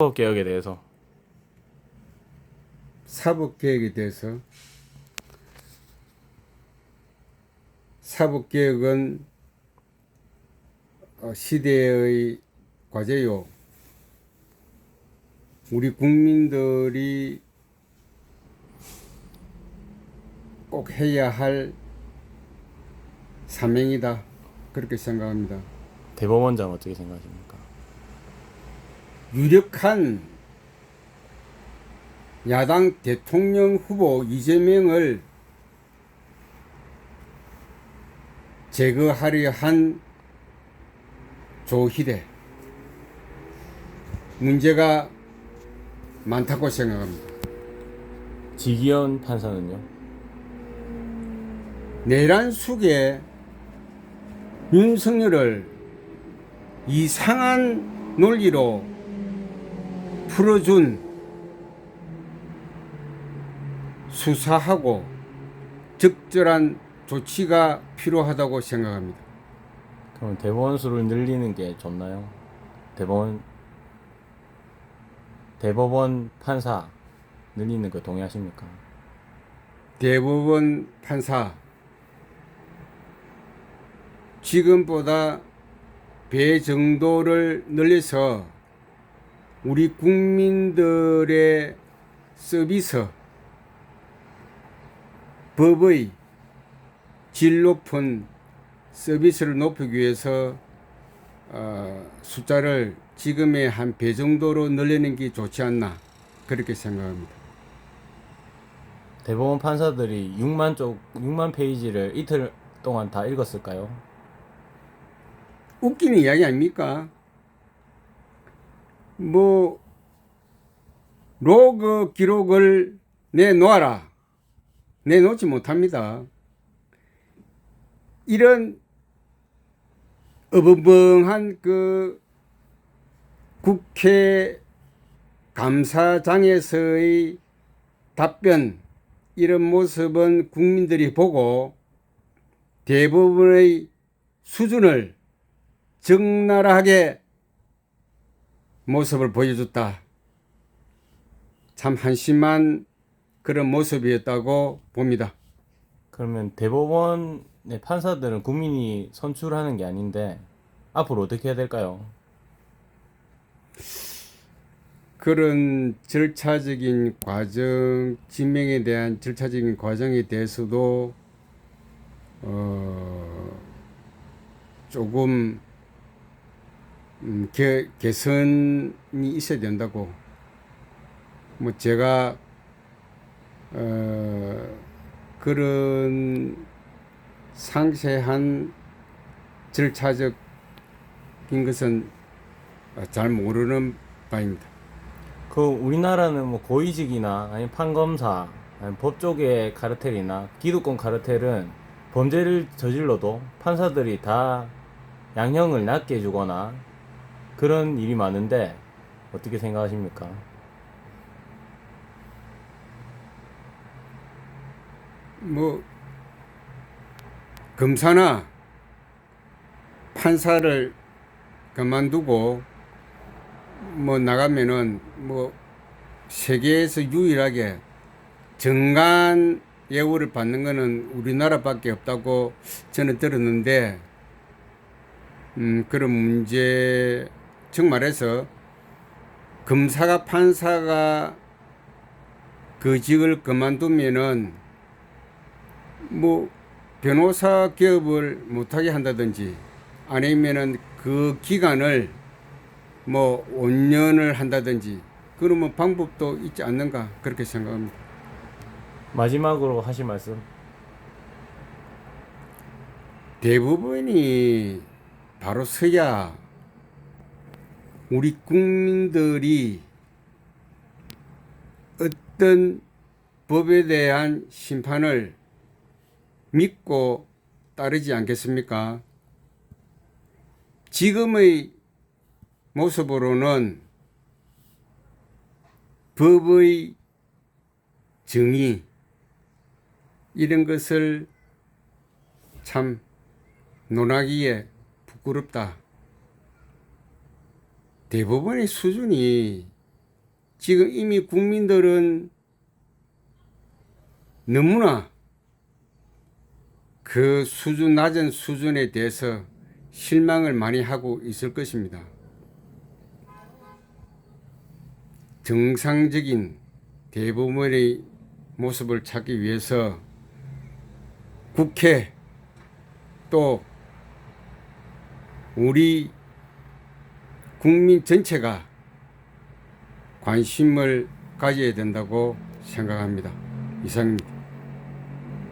사법 개혁에 대해서 사법 개혁에 대해서 사법 개혁은 어, 시대의 과제요. 우리 국민들이 꼭 해야 할 사명이다. 그렇게 생각합니다. 대법원장 어떻게 생각하십니까? 유력한 야당 대통령 후보 이재명을 제거하려 한 조희대 문제가 많다고 생각합니다. 지기현 판사는요? 내란 속에 윤석열을 이상한 논리로 풀어준 수사하고 적절한 조치가 필요하다고 생각합니다. 그럼 대법원 수를 늘리는 게 좋나요? 대법원 대법원 판사 늘리는 거 동의하십니까? 대법원 판사 지금보다 배 정도를 늘려서 우리 국민들의 서비스 법의 질 높은 서비스를 높이기 위해서 어, 숫자를 지금의 한 배 정도로 늘리는 게 좋지 않나 그렇게 생각합니다. 대법원 판사들이 6만 쪽 6만 페이지를 이틀 동안 다 읽었을까요? 웃기는 이야기 아닙니까? 뭐 로그 기록을 내놓아라. 내놓지 못합니다. 이런 어벙벙한 그 국회 감사장에서의 답변 이런 모습은 국민들이 보고 대부분의 수준을 적나라하게 모습을 보여줬다. 참 한심한 그런 모습이었다고 봅니다. 그러면 대법원의 판사들은 국민이 선출하는 게 아닌데 앞으로 어떻게 해야 될까요? 그런 절차적인 과정, 지명에 대한 절차적인 과정에 대해서도 어, 조금 음, 개, 개선이 있어야 된다고. 뭐 제가 어, 그런 상세한 절차적인 것은 잘 모르는 바입니다. 그 우리나라는 뭐 고위직이나 아니면 판검사 아니면 법 쪽의 카르텔이나 기득권 카르텔은 범죄를 저질러도 판사들이 다 양형을 낮게 해주거나 그런 일이 많은데 어떻게 생각하십니까? 뭐 검사나 판사를 그만두고 뭐 나가면은 뭐 세계에서 유일하게 정관 예우를 받는 거는 우리나라밖에 없다고 저는 들었는데 음 그런 문제 정말해서 검사가 판사가 그 직을 그만두면은 뭐 변호사 기업을 못하게 한다든지 아니면은 그 기간을 뭐 5년을 한다든지 그러면 방법도 있지 않는가 그렇게 생각합니다. 마지막으로 하실 말씀 대부분이 바로 서야 우리 국민들이 어떤 법에 대한 심판을 믿고 따르지 않겠습니까? 지금의 모습으로는 법의 정의 이런 것을 참 논하기에 부끄럽다. 대부분의 수준이 지금 이미 국민들은 너무나 그 수준 낮은 수준에 대해서 실망을 많이 하고 있을 것입니다. 정상적인 대부분의 모습을 찾기 위해서 국회 또 우리 국민 전체가 관심을 가져야 된다고 생각합니다. 이상입니다.